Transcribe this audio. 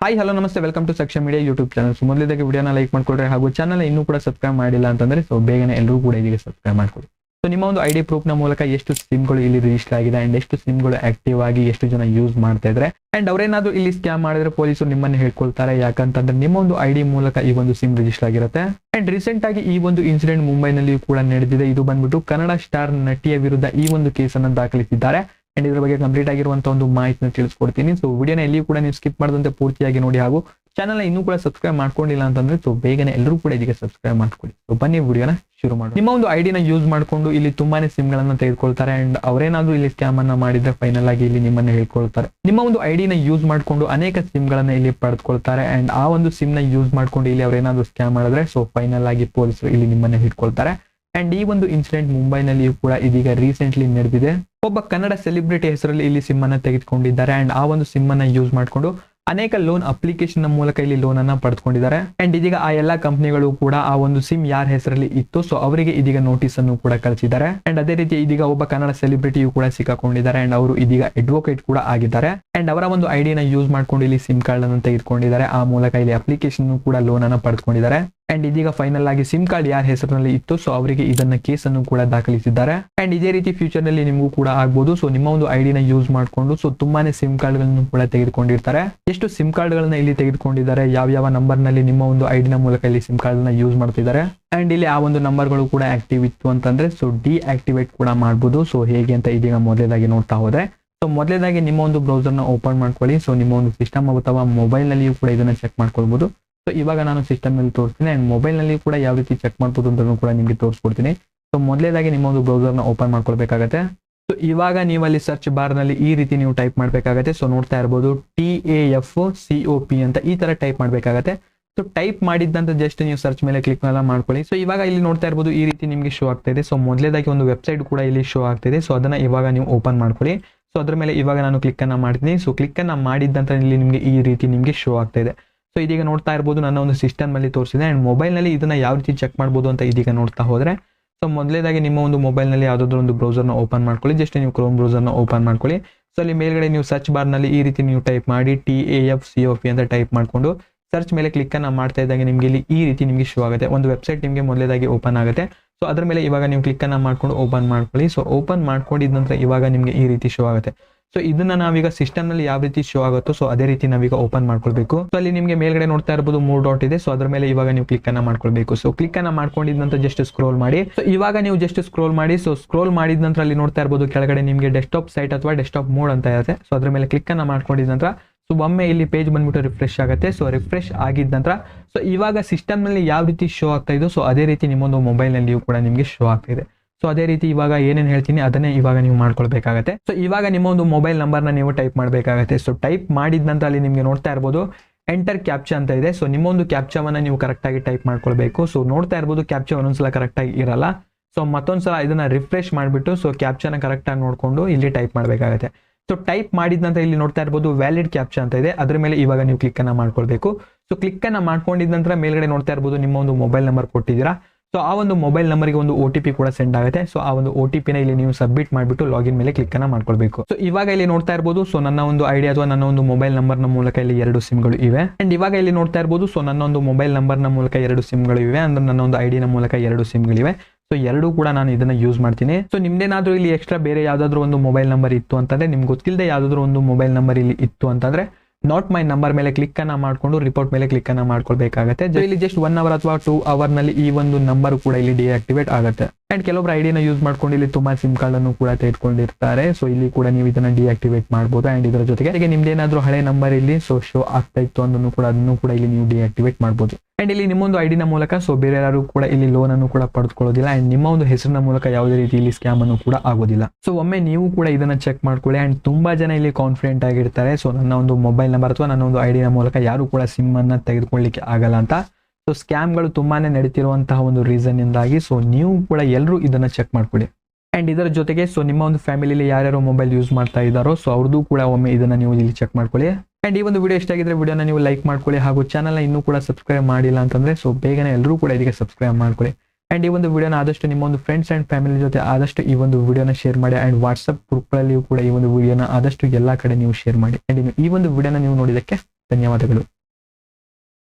Hi hello ನಮಸ್ತೆ. Welcome to Sakshan media YouTube channel so ಮೊದಲಿದ್ದಕ್ಕೆ ವಿಡಿಯೋನ like ಮಾಡ್ಕೊಳ್ರಿ ಹಾಗೂ ಚಾನಲ್ ಇನ್ನೂ ಕೂಡ ಸಬ್ಸ್ಕ್ರೈಬ್ ಮಾಡಿಲ್ಲ ಅಂತಂದ್ರೆ ಸೊ ಬೇಗನೆ ಎಲ್ಲರೂ ಕೂಡ ಇದೀಗ ಸಬ್ಸ್ಕ್ರೈಬ್ ಮಾಡ್ಕೊಳ್ಳಿ ಸೊ ನಿಮ್ಮ ಒಂದು ಐಡಿ ಪ್ರೂಫ್ ಪ್ರೂಫ್ನ ಮೂಲಕ ಎಷ್ಟು ಸಿಮ್ಗಳು ಇಲ್ಲಿ ರಿಜಿಸ್ಟರ್ ಆಗಿದೆ ಅಂಡ್ ಎಷ್ಟು ಸಿಮ್ಗಳು ಆಕ್ಟಿವ್ ಆಗಿ ಎಷ್ಟು ಜನ ಯೂಸ್ ಮಾಡ್ತಾ ಇದ್ರೆ ಅಂಡ್ ಅವರೇನಾದ್ರೂ ಇಲ್ಲಿ ಸ್ಕ್ಯಾಮ್ ಮಾಡಿದ್ರೆ ಪೊಲೀಸರು ನಿಮ್ಮನ್ನ ಹೇಳ್ಕೊಳ್ತಾರೆ. ಯಾಕಂತಂದ್ರೆ ನಿಮ್ಮ ಒಂದು ಐಡಿ ಮೂಲಕ ಈ ಒಂದು ಸಿಮ್ ರಿಜಿಸ್ಟರ್ ಆಗಿರುತ್ತೆ. ಅಂಡ್ ರೀಸೆಂಟ್ ಆಗಿ ಈ ಒಂದು ಇನ್ಸಿಡೆಂಟ್ ಮುಂಬೈನಲ್ಲಿ ಕೂಡ ನಡೆದಿದೆ. ಇದು ಬಂದ್ಬಿಟ್ಟು ಕನ್ನಡ ಸ್ಟಾರ್ ನಟಿಯ ವಿರುದ್ಧ ಈ ಒಂದು ಕೇಸನ್ನು ದಾಖಲಿಸಿದ್ದಾರೆ. ಅಂಡ್ ಇದ್ರ ಬಗ್ಗೆ ಕಂಪ್ಲೀಟ್ ಆಗಿರುವಂತಹ ಒಂದು ಮಾಹಿತಿನ ತಿಳಿಸ್ಕೊಡ್ತೀನಿ. ಸೊ ವಿಡಿಯೋನ ಎಲ್ಲಿಯೂ ಕೂಡ ನೀವು ಸ್ಕಿಪ್ ಮಾಡದಂತೆ ಪೂರ್ತಿಯಾಗಿ ನೋಡಿ ಹಾಗೂ ಚಾನಲ್ ಇನ್ನೂ ಕೂಡ ಸಬ್ಸ್ಕ್ರೈಬ್ ಮಾಡ್ಕೊಂಡಿಲ್ಲ ಅಂತಂದ್ರೆ ಸೊ ಬೇಗನೆ ಎಲ್ಲರೂ ಕೂಡ ಇದಕ್ಕೆ ಸಬ್ಸ್ಕ್ರೈಬ್ ಮಾಡ್ಕೊಳ್ಳಿ. ಸೊ ಬನ್ನಿ ವಿಡಿಯೋನ ಶುರು ಮಾಡಿ ನಿಮ್ಮ ಒಂದು ಐಡಿನ ಯೂಸ್ ಮಾಡ್ಕೊಂಡು ಇಲ್ಲಿ ತುಂಬಾನೇ ಸಿಮ್ ಗಳನ್ನ ತೆಗೆದುಕೊಳ್ತಾರೆ ಅಂಡ್ ಅವರೇನಾದ್ರೂ ಇಲ್ಲಿ ಸ್ಕ್ಯಾಮ್ ಅನ್ನ ಮಾಡಿದ್ರೆ ಫೈನಲ್ ಆಗಿ ಇಲ್ಲಿ ನಿಮ್ಮನ್ನ ಹೇಳ್ಕೊಳ್ತಾರೆ. ನಿಮ್ಮ ಒಂದು ಐಡಿನ ಯೂಸ್ ಮಾಡ್ಕೊಂಡು ಅನೇಕ ಸಿಮ್ ಗಳನ್ನ ಇಲ್ಲಿ ಪಡೆದುಕೊಳ್ತಾರೆ ಅಂಡ್ ಆ ಒಂದು ಸಿಮ್ನ ಯೂಸ್ ಮಾಡ್ಕೊಂಡು ಇಲ್ಲಿ ಅವರೇನಾದ್ರೂ ಸ್ಕ್ಯಾಮ್ ಮಾಡಿದ್ರೆ ಸೊ ಫೈನಲ್ ಆಗಿ ಪೊಲೀಸರು ಇಲ್ಲಿ ನಿಮ್ಮನ್ನ ಹಿಡ್ಕೊಳ್ತಾರೆ. ಅಂಡ್ ಈ ಒಂದು ಇನ್ಸಿಡೆಂಟ್ ಮುಂಬೈನಲ್ಲಿಯೂ ಕೂಡ ಇದೀಗ ರೀಸೆಂಟ್ಲಿ ನಡೆದಿದೆ. ಒಬ್ಬ ಕನ್ನಡ ಸೆಲೆಬ್ರಿಟಿ ಹೆಸರಲ್ಲಿ ಇಲ್ಲಿ ಸಿಮ್ ಅನ್ನ ತೆಗೆದುಕೊಂಡಿದ್ದಾರೆ. ಅಂಡ್ ಆ ಒಂದು ಸಿಮ್ ಅನ್ನ ಯೂಸ್ ಮಾಡಿಕೊಂಡು ಅನೇಕ ಲೋನ್ ಅಪ್ಲಿಕೇಶನ್ ಮೂಲಕ ಇಲ್ಲಿ ಲೋನ್ ಅನ್ನ ಪಡೆದುಕೊಂಡಿದ್ದಾರೆ. ಅಂಡ್ ಇದೀಗ ಆ ಎಲ್ಲಾ ಕಂಪನಿಗಳು ಕೂಡ ಆ ಒಂದು ಸಿಮ್ ಯಾರ ಹೆಸರಲ್ಲಿ ಇತ್ತು ಸೊ ಅವರಿಗೆ ಇದೀಗ ನೋಟಿಸ್ ಅನ್ನು ಕೂಡ ಕಳಿಸಿದ್ದಾರೆ. ಅಂಡ್ ಅದೇ ರೀತಿ ಇದೀಗ ಒಬ್ಬ ಕನ್ನಡ ಸೆಲಿಬ್ರಿಟಿಯು ಕೂಡ ಸಿಕ್ಕಾಕೊಂಡಿದ್ದಾರೆ. ಅಂಡ್ ಅವರು ಇದೀಗ ಅಡ್ವೊಕೇಟ್ ಕೂಡ ಆಗಿದ್ದಾರೆ. ಅಂಡ್ ಅವರ ಒಂದು ಐಡಿನ ಯೂಸ್ ಮಾಡ್ಕೊಂಡು ಇಲ್ಲಿ ಸಿಮ್ ಕಾರ್ಡ್ ಅನ್ನು ತೆಗೆದುಕೊಂಡಿದ್ದಾರೆ. ಆ ಮೂಲಕ ಇಲ್ಲಿ ಅಪ್ಲಿಕೇಶನ್ ಕೂಡ ಲೋನ್ ಅನ್ನ ಪಡೆದುಕೊಂಡಿದ್ದಾರೆ. ಅಂಡ್ ಇದೀಗ ಫೈನಲ್ ಆಗಿ ಸಿಮ್ ಕಾರ್ಡ್ ಯಾರ ಹೆಸರಿನಲ್ಲಿ ಇತ್ತು ಸೊ ಅವರಿಗೆ ಇದನ್ನ ಕೇಸ್ ಅನ್ನು ಕೂಡ ದಾಖಲಿಸಿದ್ದಾರೆ. ಅಂಡ್ ಇದೇ ರೀತಿ ಫ್ಯೂಚರ್ನಲ್ಲಿ ನಿಮಗೂ ಕೂಡ ಆಗ್ಬೋದು. ಸೊ ನಿಮ್ಮ ಒಂದು ಐಡಿನ ಯೂಸ್ ಮಾಡಿಕೊಂಡು ಸೊ ತುಂಬಾನೇ ಸಿಮ್ ಕಾರ್ಡ್ಗಳನ್ನು ಕೂಡ ತೆಗೆದುಕೊಂಡಿರ್ತಾರೆ. ಎಷ್ಟು ಸಿಮ್ ಕಾರ್ಡ್ ಗಳನ್ನ ಇಲ್ಲಿ ತೆಗೆದುಕೊಂಡಿದ್ದಾರೆ, ಯಾವ ಯಾವ ನಂಬರ್ನಲ್ಲಿ ನಿಮ್ಮ ಒಂದು ಐಡಿನ ಮೂಲಕ ಇಲ್ಲಿ ಸಿಮ್ ಕಾರ್ಡ್ನ ಯೂಸ್ ಮಾಡ್ತಿದ್ದಾರೆ. ಅಂಡ್ ಇಲ್ಲಿ ಆ ಒಂದು ನಂಬರ್ಗಳು ಕೂಡ ಆಕ್ಟಿವ್ ಇತ್ತು ಅಂತಂದ್ರೆ ಸೊ ಡಿ ಆಕ್ಟಿವೇಟ್ ಕೂಡ ಮಾಡಬಹುದು ಸೊ ಹೇಗೆ ಅಂತ ಇದೀಗ ಮೊದಲೇದಾಗಿ ನೋಡ್ತಾ ಹೋದ್ರೆ ಸೊ ಮೊದಲೇದಾಗಿ ನಿಮ್ಮ ಒಂದು ಬ್ರೌಸರ್ನ ಓಪನ್ ಮಾಡ್ಕೊಳ್ಳಿ. ಸೊ ನಿಮ್ಮ ಒಂದು ಸಿಸ್ಟಮ್ ಅಥವಾ ಮೊಬೈಲ್ ನಲ್ಲಿಯೂ ಕೂಡ ಇದನ್ನ ಚೆಕ್ ಮಾಡ್ಕೊಳ್ಬಹುದು ಸೊ ಇವಾಗ ನಾನು ಸಿಸ್ಟಮ್ನಲ್ಲಿ ತೋರಿಸ್ತೀನಿ. ಆ್ಯಂಡ್ ಮೊಬೈಲ್ನಲ್ಲಿ ಕೂಡ ಯಾವ ರೀತಿ ಚೆಕ್ ಮಾಡ್ಬೋದು ಅಂತ ಕೂಡ ನಿಮಗೆ ತೋರಿಸ್ಕೊಡ್ತೀನಿ. ಸೊ ಮೊದಲೇದಾಗಿ ನಿಮ್ಮ ಒಂದು ಬ್ರೌಸರ್ನ ಓಪನ್ ಮಾಡ್ಕೊಳ್ಬೇಕಾಗತ್ತೆ. ಸೊ ಇವಾಗ ನೀವು ಅಲ್ಲಿ ಸರ್ಚ್ ಬಾರ್ನಲ್ಲಿ ಈ ರೀತಿ ನೀವು ಟೈಪ್ ಮಾಡಬೇಕಾಗತ್ತೆ. ಸೊ ನೋಡ್ತಾ ಇರ್ಬೋದು T A F C O P ಅಂತ ಈ ತರ ಟೈಪ್ ಮಾಡಬೇಕಾಗತ್ತೆ. ಸೊ ಟೈಪ್ ಮಾಡಿದ್ದಂತ ಜಸ್ಟ್ ನೀವು ಸರ್ಚ್ ಮೇಲೆ ಕ್ಲಿಕ್ ಎಲ್ಲ ಮಾಡ್ಕೊಳ್ಳಿ. ಸೊ ಇವಾಗ ಇಲ್ಲಿ ನೋಡ್ತಾ ಇರ್ಬೋದು ಈ ರೀತಿ ನಿಮಗೆ ಶೋ ಆಗ್ತಾ ಇದೆ. ಸೊ ಮೊದಲೇದಾಗಿ ಒಂದು ವೆಬ್ಸೈಟ್ ಕೂಡ ಇಲ್ಲಿ ಶೋ ಆಗ್ತಿದೆ ಸೊ ಅದನ್ನ ಇವಾಗ ನೀವು ಓಪನ್ ಮಾಡ್ಕೊಳ್ಳಿ. ಸೊ ಅದ್ರ ಮೇಲೆ ಇವಾಗ ನಾನು ಕ್ಲಿಕ್ ಅನ್ನ ಮಾಡ್ತೀನಿ. ಸೊ ಕ್ಲಿಕ್ ಅನ್ನ ಮಾಡಿದ್ದಂತ ಇಲ್ಲಿ ನಿಮಗೆ ಈ ರೀತಿ ನಿಮಗೆ ಶೋ ಆಗ್ತಾ ಇದೆ. ಸೊ ಇದೀಗ ನೋಡ್ತಾ ಇರ್ಬೋದು ನನ್ನ ಒಂದು ಸಿಸ್ಟಮ್ ಅಲ್ಲಿ ತೋರಿಸಿದೆ. ಅಂಡ್ ಮೊಬೈಲ್ನಲ್ಲಿ ಇದನ್ನ ಯಾವ ರೀತಿ ಚೆಕ್ ಮಾಡ್ಬೋದು ಅಂತ ಇದೀಗ ನೋಡ್ತಾ ಹೋದರೆ ಸೊ ಮೊದಲೇದಾಗಿ ನಿಮ್ಮ ಒಂದು ಮೊಬೈಲ್ನಲ್ಲಿ ಯಾವ್ದಾದ್ರು ಒಂದು ಬ್ರೌಸರ್ನ ಓಪನ್ ಮಾಡ್ಕೊಳ್ಳಿ. ಜಸ್ಟ್ ನೀವು ಕ್ರೋಮ್ ಬ್ರೌಸರ್ನ ಓಪನ್ ಮಾಡ್ಕೊಳ್ಳಿ. ಸೊ ಅಲ್ಲಿ ಮೇಲ್ಗಡೆ ನೀವು ಸರ್ಚ್ ಬಾರ್ನಲ್ಲಿ ಈ ರೀತಿ ನೀವು ಟೈಪ್ ಮಾಡಿ T A F C O P ಅಂತ ಟೈಪ್ ಮಾಡ್ಕೊಂಡು ಸರ್ಚ್ ಮೇಲೆ ಕ್ಲಿಕ್ ಅನ್ನ ಮಾಡ್ತಾ ಇದ್ದಾಗ ನಿಮಗೆ ಇಲ್ಲಿ ಈ ರೀತಿ ನಿಮಗೆ ಶೋ ಆಗುತ್ತೆ. ಒಂದು ವೆಬ್ಸೈಟ್ ನಿಮಗೆ ಮೊದಲೇದಾಗಿ ಓಪನ್ ಆಗುತ್ತೆ. ಸೊ ಅದ್ರ ಮೇಲೆ ಇವಾಗ ನೀವು ಕ್ಲಿಕ್ ಅನ್ನ ಮಾಡ್ಕೊಂಡು ಓಪನ್ ಮಾಡ್ಕೊಳ್ಳಿ. ಸೊ ಓಪನ್ ಮಾಡ್ಕೊಂಡಿದ ನಂತರ ಇವಾಗ ನಿಮಗೆ ಈ ರೀತಿ ಶೋ ಆಗುತ್ತೆ. ಸೊ ಇದನ್ನ ನಾವೀಗ ಸಿಸ್ಟಮ್ನಲ್ಲಿ ಯಾವ ರೀತಿ ಶೋ ಆಗುತ್ತೋ ಸೊ ಅದೇ ರೀತಿ ನಾವೀಗ ಓಪನ್ ಮಾಡ್ಕೊಳ್ಬೇಕು. ಸೊ ಅಲ್ಲಿ ನಿಮಗೆ ಮೇಲ್ಗಡೆ ನೋಡ್ತಾ ಇರಬಹುದು ಮೂರ್ ಡಾಟ್ ಇದೆ. ಸೊ ಅದ್ರ ಮೇಲೆ ಇವಾಗ ನೀವು ಕ್ಲಿಕ್ ಅನ್ನ ಮಾಡ್ಕೊಳ್ಬೇಕು. ಸೊ ಕ್ಲಿಕ್ ಅನ್ನ ಮಾಡ್ಕೊಂಡಿದ ನಂತರ ಜಸ್ಟ್ ಸ್ಕ್ರೋಲ್ ಮಾಡಿ. ಸೊ ಇವಾಗ ನೀವು ಜಸ್ಟ್ ಸ್ಕ್ರೋಲ್ ಮಾಡಿ. ಸೊ ಸ್ಕ್ರೋಲ್ ಮಾಡಿದ ನಂತರ ಅಲ್ಲಿ ನೋಡ್ತಾ ಇರಬಹುದು ಕೆಳಗಡೆ ನಿಮಗೆ ಡೆಸ್ಕ್ಟಾಪ್ ಸೈಟ್ ಅಥವಾ ಡೆಸ್ಕ್ಟಾಪ್ ಮೋಡ್ ಅಂತ ಇರುತ್ತೆ. ಸೊ ಅದ್ರ ಮೇಲೆ ಕ್ಲಿಕ್ ಅನ್ನ ಮಾಡ್ಕೊಂಡಿದ ನಂತರ ಸೊ ಒಮ್ಮೆ ಇಲ್ಲಿ ಪೇಜ್ ಬಂದ್ಬಿಟ್ಟು ರಿಫ್ರೆಶ್ ಆಗುತ್ತೆ. ಸೊ ರಿಫ್ರೆಶ್ ಆಗಿದ ನಂತರ ಸೊ ಇವಾಗ ಸಿಸ್ಟಮ್ನಲ್ಲಿ ಯಾವ ರೀತಿ ಶೋ ಆಗ್ತಾ ಇದೋ ಸೊ ಅದೇ ರೀತಿ ನಿಮ್ಮೊಂದು ಮೊಬೈಲ್ ನಲ್ಲಿಯೂ ಕೂಡ ನಿಮಗೆ ಶೋ ಆಗ್ತಾ ಇದೆ. ಸೊ ಅದೇ ರೀತಿ ಇವಾಗ ಏನೇನು ಹೇಳ್ತೀನಿ, ಅದನ್ನೇ ಇವಾಗ ನೀವು ಮಾಡ್ಕೊಳ್ಬೇಕಾಗತ್ತೆ. ಸೊ ಇವಾಗ ನಿಮ್ಮ ಒಂದು ಮೊಬೈಲ್ ನಂಬರ್ನ ನೀವು ಟೈಪ್ ಮಾಡಬೇಕಾಗತ್ತೆ. ಸೊ ಟೈಪ್ ಮಾಡಿದ ನಂತರ ಅಲ್ಲಿ ನಿಮಗೆ ನೋಡ್ತಾ ಇರ್ಬೋದು ಎಂಟರ್ ಕ್ಯಾಪ್ಚಾ ಅಂತ ಇದೆ. ಸೊ ನಿಮ್ಮೊಂದು ಕ್ಯಾಪ್ಚಾವನ್ನ ನೀವು ಕರೆಕ್ಟಾಗಿ ಟೈಪ್ ಮಾಡ್ಕೊಳ್ಬೇಕು. ಸೊ ನೋಡ್ತಾ ಇರ್ಬೋದು ಕ್ಯಾಪ್ಚಾ ಒಂದೊಂದ್ಸಲ ಕರೆಕ್ಟಾಗಿ ಇರಲ್ಲ. ಸೊ ಮತ್ತೊಂದ್ಸಲ ಇದನ್ನ ರಿಫ್ರೆಶ್ ಮಾಡಿಬಿಟ್ಟು ಸೊ ಕ್ಯಾಪ್ಚನ ಕರೆಕ್ಟಾಗಿ ನೋಡಿಕೊಂಡು ಇಲ್ಲಿ ಟೈಪ್ ಮಾಡಬೇಕಾಗತ್ತೆ. ಸೊ ಟೈಪ್ ಮಾಡಿದ ನಂತರ ಇಲ್ಲಿ ನೋಡ್ತಾ ಇರ್ಬೋದು ವ್ಯಾಲಿಡ್ ಕ್ಯಾಪ್ಚಾ ಅಂತ ಇದೆ. ಅದ್ರ ಮೇಲೆ ಇವಾಗ ನೀವು ಕ್ಲಿಕ್ ಅನ್ನ ಮಾಡ್ಕೊಳ್ಬೇಕು. ಸೊ ಕ್ಲಿಕ್ ಅನ್ನ ಮಾಡ್ಕೊಂಡಿದ ನಂತರ ಮೇಲ್ಗಡೆ ನೋಡ್ತಾ ಇರ್ಬೋದು, ನಿಮ್ಮ ಒಂದು ಮೊಬೈಲ್ ನಂಬರ್ ಕೊಟ್ಟಿದ್ದೀರಾ. ಸೊ ಆ ಒಂದು ಮೊಬೈಲ್ ನಂಬರ್ಗೆ ಒಂದು ಒ ಟಿ ಪಿ ಕೂಡ ಸೆಂಡ್ ಆಗುತ್ತೆ. ಸೊ ಆ ಒಂದು ಒ ಟಿ ಪಿನ ಇಲ್ಲಿ ನೀವು ಸಬ್ಮಿಟ್ ಮಾಡಿಬಿಟ್ಟು ಲಾಗಿನ್ ಮೇಲೆ ಕ್ಲಿಕ್ ಅನ್ನ ಮಾಡ್ಕೊಳ್ಬೇಕು. ಸೊ ಇವಾಗ ಇಲ್ಲಿ ನೋಡ್ತಾ ಇರ್ಬೋದು ಸೊ ನನ್ನ ಒಂದು ಐಡಿಯಾ ಅಥವಾ ನನ್ನ ಒಂದು ಮೊಬೈಲ್ ನಂಬರ್ನ ಮೂಲಕ ಇಲ್ಲಿ ಎರಡು ಸಿಮ್ಗಳು ಇವೆ. ಅಂಡ್ ಇವಾಗ ಇಲ್ಲಿ ನೋಡ್ತಾ ಇರ್ಬೋದು ಸೊ ನನ್ನ ಒಂದು ಮೊಬೈಲ್ ನಂಬರ್ನ ಮೂಲಕ ಎರಡು ಸಿಮ್ಗಳು ಇವೆ. ಅಂದ್ರೆ ನನ್ನ ಒಂದು ಐಡಿನ ಮೂಲಕ ಎರಡು ಸಿಮ್ಗಳಿವೆ ಸೊ ಎರಡೂ ಕೂಡ ನಾನು ಇದನ್ನ ಯೂಸ್ ಮಾಡ್ತೀನಿ. ಸೊ ನಿಮ್ದೇನಾದ್ರೂ ಇಲ್ಲಿ ಎಕ್ಸ್ಟ್ರಾ ಬೇರೆ ಯಾವ್ದಾದ್ರು ಒಂದು ಮೊಬೈಲ್ ನಂಬರ್ ಇತ್ತು ಅಂತಂದ್ರೆ ನಿಮ್ಗೆ ಗೊತ್ತಿಲ್ಲದೆ ಯಾವ್ದಾದ್ರು ಒಂದು ಮೊಬೈಲ್ ನಂಬರ್ ಇಲ್ಲಿ ಇತ್ತು ಅಂತಂದ್ರೆ ನಾಟ್ ಮೈ ನಂಬರ್ ಮೇಲೆ ಕ್ಲಿಕ್ ಅನ್ನ ಮಾಡ್ಕೊಂಡು ರಿಪೋರ್ಟ್ ಮೇಲೆ ಕ್ಲಿಕ್ ಅನ್ನ ಮಾಡ್ಕೊಳ್ಬೇಕಾಗತ್ತೆ. ಇಲ್ಲಿ ಜಸ್ಟ್ ಒನ್ ಅವರ್ ಅಥವಾ ಟೂ ಅವರ್ನಲ್ಲಿ ಈ ಒಂದು ನಂಬರ್ ಕೂಡ ಇಲ್ಲಿ ಡಿಆಕ್ಟಿವೇಟ್ ಆಗುತ್ತೆ. ಅಂಡ್ ಕೆಲವೊಬ್ರು ಐಡಿನ ಯೂಸ್ ಮಾಡ್ಕೊಂಡು ಇಲ್ಲಿ ತುಂಬಾ ಸಿಮ್ ಕಾರ್ಡ್ ಅನ್ನು ಕೂಡ ತೆಗೆದುಕೊಂಡಿರ್ತಾರೆ. ಸೊ ಇಲ್ಲಿ ಕೂಡ ನೀವು ಇದನ್ನ ಡಿಆಕ್ಟಿವೇಟ್ ಮಾಡಬಹುದು ಅಂಡ್ ಇದರ ಜೊತೆಗೆ ನಿಮ್ದು ಏನಾದ್ರೂ ಹಳೆ ನಂಬರ್ ಇಲ್ಲಿ ಸೊ ಶೋ ಆಗ್ತಾ ಇತ್ತು ಅನ್ನೋನು ಕೂಡ ಅದನ್ನು ಕೂಡ ಇಲ್ಲಿ ನೀವು ಡಿಆಕ್ಟಿವೇಟ್ ಮಾಡಬಹುದು ಅಂಡ್ ಇಲ್ಲಿ ನಿಮ್ಮೊಂದು ಐಡಿನ ಮೂಲಕ ಸೊ ಬೇರೆ ಯಾರು ಕೂಡ ಇಲ್ಲಿ ಲೋನ್ ಅನ್ನು ಕೂಡ ಪಡೆದುಕೊಳ್ಳೋದಿಲ್ಲ. ಅಂಡ್ ನಿಮ್ಮ ಒಂದು ಹೆಸರಿನ ಮೂಲಕ ಯಾವುದೇ ರೀತಿ ಇಲ್ಲಿ ಸ್ಕ್ಯಾಮ್ ಅನ್ನು ಕೂಡ ಆಗೋದಿಲ್ಲ. ಸೊ ಒಮ್ಮೆ ನೀವು ಕೂಡ ಇದನ್ನ ಚೆಕ್ ಮಾಡ್ಕೊಳ್ಳಿ. ಅಂಡ್ ತುಂಬಾ ಜನ ಇಲ್ಲಿ ಕಾನ್ಫಿಡೆಂಟ್ ಆಗಿರ್ತಾರೆ. ಸೊ ನನ್ನ ಒಂದು ಮೊಬೈಲ್ ನಂಬರ್ ಅಥವಾ ನನ್ನ ಒಂದು ಐಡಿನ ಮೂಲಕ ಯಾರು ಕೂಡ ಸಿಮ್ ಅನ್ನ ತೆಗೆದುಕೊಳ್ಳಿಕ್ಕೆ ಆಗಲ್ಲ ಅಂತ ಸೊ ಸ್ಕ್ಯಾಮ್ಗಳು ತುಂಬಾನೇ ನಡೀತಿರುವಂತಹ ಒಂದು ರೀಸನ್ ಇಂದಾಗಿ ಸೊ ನೀವು ಕೂಡ ಎಲ್ಲರೂ ಇದನ್ನ ಚೆಕ್ ಮಾಡ್ಕೊಳ್ಳಿ ಅಂಡ್ ಇದರ ಜೊತೆಗೆ ಸೊ ನಿಮ್ಮ ಒಂದು ಫ್ಯಾಮಿಲಿಲಿ ಯಾರ್ಯಾರು ಮೊಬೈಲ್ ಯೂಸ್ ಮಾಡ್ತಾ ಇದ್ದಾರೋ ಸೊ ಅವ್ರದ್ದು ಕೂಡ ಒಮ್ಮೆ ಇದನ್ನ ನೀವು ಇಲ್ಲಿ ಚೆಕ್ ಮಾಡ್ಕೊಳ್ಳಿ. ಅಂಡ್ ಈ ಒಂದು ವಿಡಿಯೋ ಇಷ್ಟ ಆಗಿದ್ರೆ ವಿಡಿಯೋನ ನೀವು ಲೈಕ್ ಮಾಡ್ಕೊಳ್ಳಿ ಹಾಗೂ ಚಾನಲ್ನ ಇನ್ನೂ ಕೂಡ ಸಬ್ಸ್ಕ್ರೈಬ್ ಮಾಡಿಲ್ಲ ಅಂತಂದ್ರೆ ಸೊ ಬೇಗನೆ ಎಲ್ಲರೂ ಕೂಡ ಇದಕ್ಕೆ ಸಬ್ಸ್ಕ್ರೈಬ್ ಮಾಡ್ಕೊಳ್ಳಿ. ಅಂಡ್ ಈ ಒಂದು ವಿಡಿಯೋನ ಆದಷ್ಟು ನಿಮ್ಮ ಒಂದು ಫ್ರೆಂಡ್ಸ್ ಅಂಡ್ ಫ್ಯಾಮಿಲಿ ಜೊತೆ ಆದಷ್ಟು ಈ ಒಂದು ವಿಡಿಯೋನ ಶೇರ್ ಮಾಡಿ ಅಂಡ್ ವಾಟ್ಸ್ಆಪ್ ಗ್ರೂಪ್ಗಳಲ್ಲಿಯೂ ಕೂಡ ಈ ಒಂದು ವಿಡಿಯೋನ ಆದಷ್ಟು ಎಲ್ಲಾ ಕಡೆ ನೀವು ಶೇರ್ ಮಾಡಿ. ಅಂಡ್ ಈ ಒಂದು ವಿಡಿಯೋನ ನೀವು ನೋಡಿದಕ್ಕೆ ಧನ್ಯವಾದಗಳು.